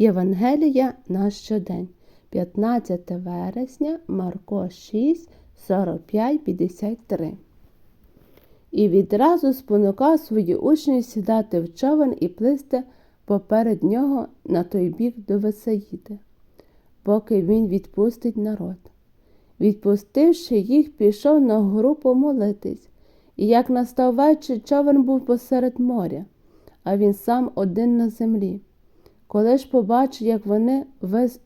Євангелія на щодень, 15 вересня, Марко 6, 45, 53. І відразу спонукав свої учні сідати в човен і плисти поперед нього на той бік до Весаїди, поки він відпустить народ. Відпустивши їх, пішов на гору помолитись, і як настав вечір, човен був посеред моря, а він сам один на землі. Коли ж побачив, як вони,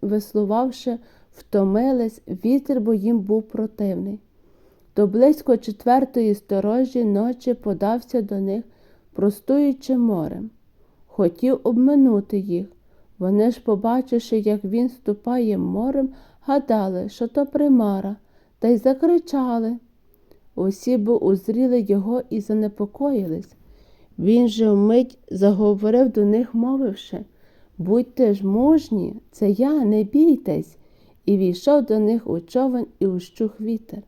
веслувавши, втомились, вітер, бо їм був противний. То близько четвертої сторожі ночі подався до них, простуючи морем. Хотів обминути їх. Вони ж, побачивши, як він ступає морем, гадали, що то примара, та й закричали. Усі б узріли його і занепокоїлись. Він же вмить заговорив до них, мовивши Будьте ж мужні, це я, не бійтесь, і війшов до них у човен і ущух вітер.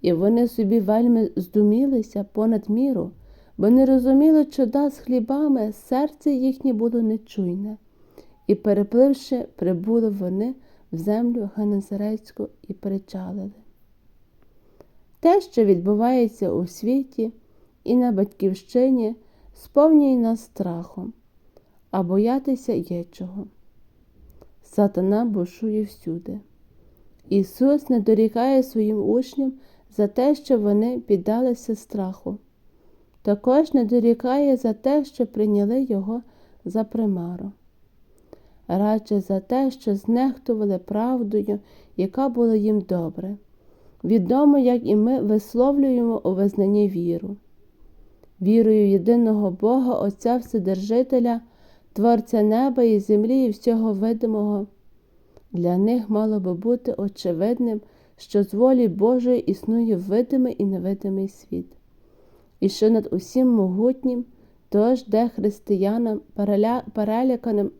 І вони собі вельми здумілися понад міру, бо не розуміли чуда з хлібами, серце їхнє було нечуйне. І, перепливши, прибули вони в землю Генезарецьку і причалили. Те, що відбувається у світі і на батьківщині, сповнює нас страхом, а боятися є чого. Сатана бушує всюди. Ісус не дорікає своїм учням за те, що вони піддалися страху, також не дорікає за те, що прийняли Його за примару, радше за те, що знехтували правдою, яка була їм добре. Відомо, як і ми висловлюємо у визнанні віру, вірою єдиного Бога, Отця Вседержителя, Творця неба і землі і всього видимого. Для них мало би бути очевидним, що з волі Божої існує видимий і невидимий світ, і що над усім могутнім, тож де християнам, переляканим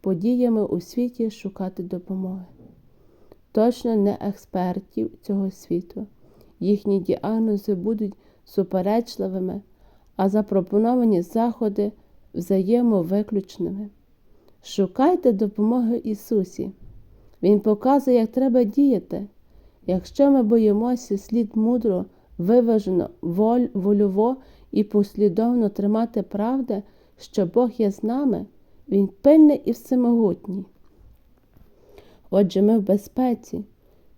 подіями у світі шукати допомоги. Точно не експертів цього світу. Їхні діагнози будуть суперечливими, а запропоновані заходи взаємовиключними. Шукайте допомоги Ісусі. Він показує, як треба діяти. Якщо ми боїмося слід мудро, виважено, воль, вольово і послідовно тримати правди, що Бог є з нами, Він пильний і всемогутній. Отже, ми в безпеці.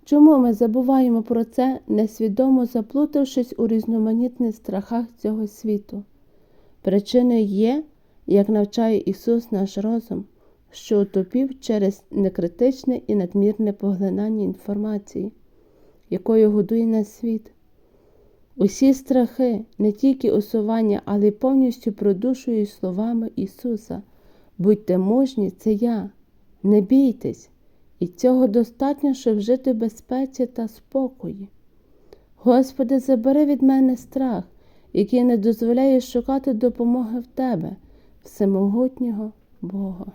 Чому ми забуваємо про це, несвідомо заплутавшись у різноманітних страхах цього світу? Причиною є, як навчає Ісус наш розум, що утопів через некритичне і надмірне поглинання інформації, якою годує нас світ. Усі страхи, не тільки усування, але й повністю продушують словами Ісуса. Будьте мужні, це я, не бійтесь, і цього достатньо, щоб жити в безпеці та спокої. Господи, забери від мене страх, який не дозволяє шукати допомоги в Тебе, всемогутнього Бога.